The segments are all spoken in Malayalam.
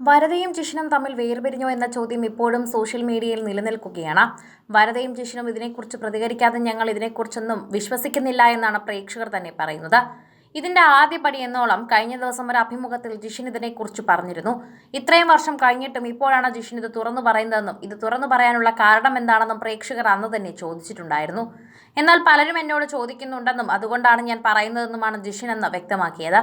വരദയും ജിഷനും തമ്മിൽ വേർപിരിഞ്ഞോ എന്ന ചോദ്യം ഇപ്പോഴും സോഷ്യൽ മീഡിയയിൽ നിലനിൽക്കുകയാണ്. വരതയും ജിഷനും ഇതിനെക്കുറിച്ച് പ്രതികരിക്കാതെ ഞങ്ങൾ ഇതിനെക്കുറിച്ചൊന്നും വിശ്വസിക്കുന്നില്ല എന്നാണ് പ്രേക്ഷകർ തന്നെ പറയുന്നത്. ഇതിന്റെ ആദ്യപടി എന്നോളം കഴിഞ്ഞ ദിവസം ഒരു അഭിമുഖത്തിൽ ജിഷിൻ ഇതിനെക്കുറിച്ച് പറഞ്ഞിരുന്നു. ഇത്രയും വർഷം കഴിഞ്ഞിട്ടും ഇപ്പോഴാണ് ജിഷിൻ ഇത് തുറന്നു പറയുന്നതെന്നും ഇത് തുറന്നു പറയാനുള്ള കാരണം എന്താണെന്നും പ്രേക്ഷകർ അന്ന് തന്നെ ചോദിച്ചിട്ടുണ്ടായിരുന്നു. എന്നാൽ പലരും എന്നോട് ചോദിക്കുന്നുണ്ടെന്നും അതുകൊണ്ടാണ് ഞാൻ പറയുന്നതെന്നുമാണ് ജിഷിൻ എന്ന് വ്യക്തമാക്കിയത്.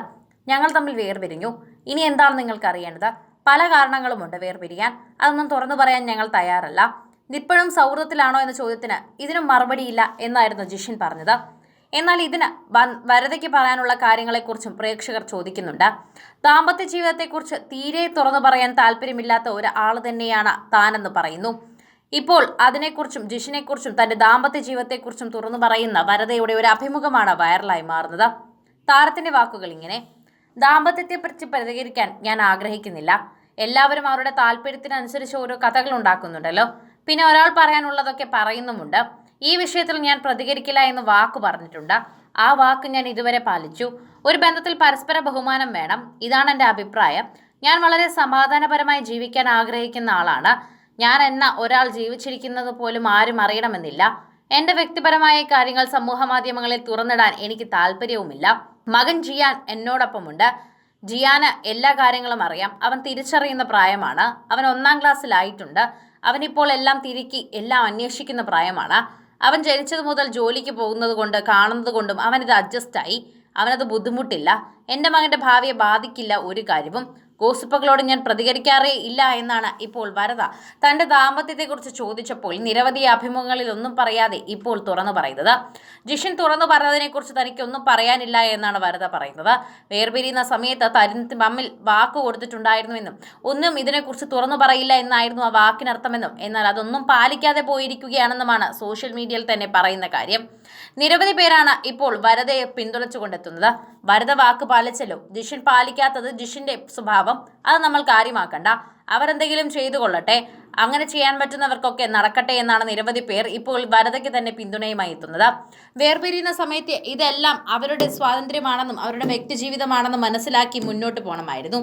ഞങ്ങൾ തമ്മിൽ വേർപിരിഞ്ഞു. ഇനി എന്താണ് നിങ്ങൾക്ക് അറിയേണ്ടത് പല കാരണങ്ങളുമുണ്ട് വേർപിരിയാൻ. അതൊന്നും തുറന്നു പറയാൻ ഞങ്ങൾ തയ്യാറല്ല. ഇപ്പോഴും സൗഹൃദത്തിലാണോ എന്ന ചോദ്യത്തിന് ഇതിനും മറുപടിയില്ല എന്നായിരുന്നു ജിഷിൻ പറഞ്ഞത്. എന്നാൽ ഇതിന് വരദയ്ക്ക് പറയാനുള്ള കാര്യങ്ങളെക്കുറിച്ചും പ്രേക്ഷകർ ചോദിക്കുന്നുണ്ട്. ദാമ്പത്യ ജീവിതത്തെക്കുറിച്ച് തീരെ തുറന്നു പറയാൻ താല്പര്യമില്ലാത്ത ഒരാൾ തന്നെയാണ് താനെന്ന് പറയുന്നു. ഇപ്പോൾ അതിനെക്കുറിച്ചും ജിഷിനെക്കുറിച്ചും തന്റെ ദാമ്പത്യ ജീവിതത്തെക്കുറിച്ചും തുറന്നു പറയുന്ന വരതയുടെ ഒരു അഭിമുഖമാണ് വൈറലായി മാറുന്നത്. താരത്തിന്റെ വാക്കുകൾ ഇങ്ങനെ ദാമ്പത്യത്തെക്കുറിച്ച് പ്രതികരിക്കാൻ ഞാൻ ആഗ്രഹിക്കുന്നില്ല. എല്ലാവരും അവരുടെ താല്പര്യത്തിനനുസരിച്ച് ഓരോ കഥകൾ ഉണ്ടാക്കുന്നുണ്ടല്ലോ. പിന്നെ ഒരാൾ പറയാനുള്ളതൊക്കെ പറയുന്നുമുണ്ട്. ഈ വിഷയത്തിൽ ഞാൻ പ്രതികരിക്കില്ല എന്ന് വാക്ക് പറഞ്ഞിട്ടുണ്ട്. ആ വാക്ക് ഞാൻ ഇതുവരെ പാലിച്ചു. ഒരു ബന്ധത്തിൽ പരസ്പര ബഹുമാനം വേണം. ഇതാണ് എന്റെ അഭിപ്രായം. ഞാൻ വളരെ സമാധാനപരമായി ജീവിക്കാൻ ആഗ്രഹിക്കുന്ന ആളാണ്. ഞാൻ എന്ന ഒരാൾ ജീവിച്ചിരിക്കുന്നത് പോലും ആരും അറിയണമെന്നില്ല. എന്റെ വ്യക്തിപരമായ കാര്യങ്ങൾ സമൂഹ മാധ്യമങ്ങളിൽ തുറന്നിടാൻ എനിക്ക് താല്പര്യവുമില്ല. മകൻ ജിയാൻ എന്നോടൊപ്പമുണ്ട്. ജിയാന് എല്ലാ കാര്യങ്ങളും അറിയാം. അവൻ തിരിച്ചറിയുന്ന പ്രായമാണ്. അവൻ ഒന്നാം ക്ലാസ്സിലായിട്ടുണ്ട്. അവനിപ്പോൾ എല്ലാം തിരുക്കി എല്ലാം അന്വേഷിക്കുന്ന പ്രായമാണ്. അവൻ ജനിച്ചത് മുതൽ ജോലിക്ക് പോകുന്നത് കൊണ്ട് കാണുന്നത് കൊണ്ടും അവനിത് അഡ്ജസ്റ്റായി അവനത് ബുദ്ധിമുട്ടില്ല. എന്റെ മകന്റെ ഭാവിയെ ബാധിക്കില്ല ഒരു കാര്യവും. ഗോസിപ്പുകളോട് ഞാൻ പ്രതികരിക്കാറേ ഇല്ല എന്നാണ് ഇപ്പോൾ വരദ തന്റെ ദാമ്പത്യത്തെക്കുറിച്ച് ചോദിച്ചപ്പോൾ നിരവധി അഭിമുഖങ്ങളിൽ ഒന്നും പറയാതെ ഇപ്പോൾ തുറന്നു പറയുന്നത്. ജിഷൻ തുറന്നു പറഞ്ഞതിനെക്കുറിച്ച് തനിക്കൊന്നും പറയാനില്ല എന്നാണ് വരദ പറയുന്നത്. വേർപിരിയുന്ന സമയത്ത് തരുൺ തമ്മിൽ വാക്ക് കൊടുത്തിട്ടുണ്ടായിരുന്നുവെന്നും ഒന്നും ഇതിനെക്കുറിച്ച് തുറന്നു പറയില്ല എന്നായിരുന്നു ആ വാക്കിനർത്ഥമെന്നും എന്നാൽ അതൊന്നും പാലിക്കാതെ പോയിരിക്കുകയാണെന്നുമാണ് സോഷ്യൽ മീഡിയയിൽ തന്നെ പറയുന്ന കാര്യം. നിരവധി പേരാണ് ഇപ്പോൾ വരദയെ പിന്തുണച്ചുകൊണ്ടെത്തുന്നത്. വരദ വാക്ക് പാലിച്ചല്ലോ. ജിഷൻ പാലിക്കാത്തത് ജിഷിന്റെ സ്വഭാവം അത് നമ്മൾ കാര്യമാക്കണ്ട. അവരെന്തെങ്കിലും ചെയ്തു കൊള്ളട്ടെ. അങ്ങനെ ചെയ്യാൻ പറ്റുന്നവർക്കൊക്കെ നടക്കട്ടെ എന്നാണ് നിരവധി പേർ ഇപ്പോൾ വനതയ്ക്ക് തന്നെ പിന്തുണയുമായി എത്തുന്നത്. വേർപിരിയുന്ന സമയത്ത് ഇതെല്ലാം അവരുടെ സ്വാതന്ത്ര്യമാണെന്നും അവരുടെ വ്യക്തിജീവിതമാണെന്നും മനസ്സിലാക്കി മുന്നോട്ട് പോകണമായിരുന്നു.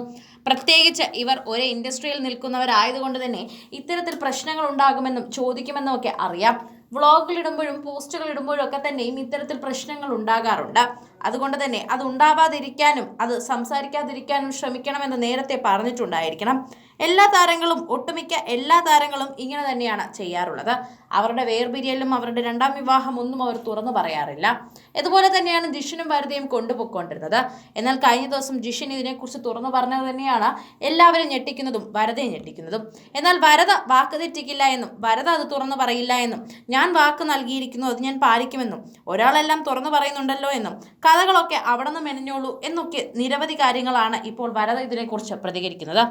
പ്രത്യേകിച്ച് ഇവർ ഒരേ ഇൻഡസ്ട്രിയിൽ നിൽക്കുന്നവരായതുകൊണ്ട് തന്നെ ഇത്തരത്തിൽ പ്രശ്നങ്ങൾ ഉണ്ടാകുമെന്നും ചോദിക്കുമെന്നും ഒക്കെ അറിയാം. വ്ളോഗുകൾ ഇടുമ്പോഴും പോസ്റ്റുകൾ ഇടുമ്പോഴും ഒക്കെ തന്നെയും ഇത്തരത്തിൽ പ്രശ്നങ്ങൾ ഉണ്ടാകാറുണ്ട്. അതുകൊണ്ട് തന്നെ അത് ഉണ്ടാവാതിരിക്കാനും അത് സംസാരിക്കാതിരിക്കാനും ശ്രമിക്കണമെന്ന് നേരത്തെ പറഞ്ഞിട്ടുണ്ടായിരിക്കണം. എല്ലാ താരങ്ങളും ഒട്ടുമിക്ക എല്ലാ താരങ്ങളും ഇങ്ങനെ തന്നെയാണ് ചെയ്യാറുള്ളത്. അവരുടെ വേർപിരിയലും അവരുടെ രണ്ടാം വിവാഹം ഒന്നും അവർ തുറന്നു പറയാറില്ല. ഇതുപോലെ തന്നെയാണ് ജിഷിനും ഭാരതിയും കൊണ്ടുപോയിക്കൊണ്ടിരുന്നത്. എന്നാൽ കഴിഞ്ഞ ദിവസം ജിഷൻ ഇതിനെക്കുറിച്ച് തുറന്നു പറഞ്ഞത് തന്നെയാണ് എല്ലാവരും ഞെട്ടിക്കുന്നതും വരതയെ ഞെട്ടിക്കുന്നതും. എന്നാൽ വരത വാക്ക് തെറ്റിക്കില്ല എന്നും വരത അത് തുറന്നു പറയില്ല എന്നും ഞാൻ വാക്ക് നൽകിയിരിക്കുന്നു അത് ഞാൻ പാലിക്കുമെന്നും ഒരാളെല്ലാം തുറന്നു പറയുന്നുണ്ടല്ലോ എന്നും കഥകളൊക്കെ അവിടെ നിന്ന് മെനഞ്ഞോളൂ എന്നൊക്കെ നിരവധി കാര്യങ്ങളാണ് ഇപ്പോൾ വരത ഇതിനെക്കുറിച്ച് പ്രതികരിക്കുന്നത്.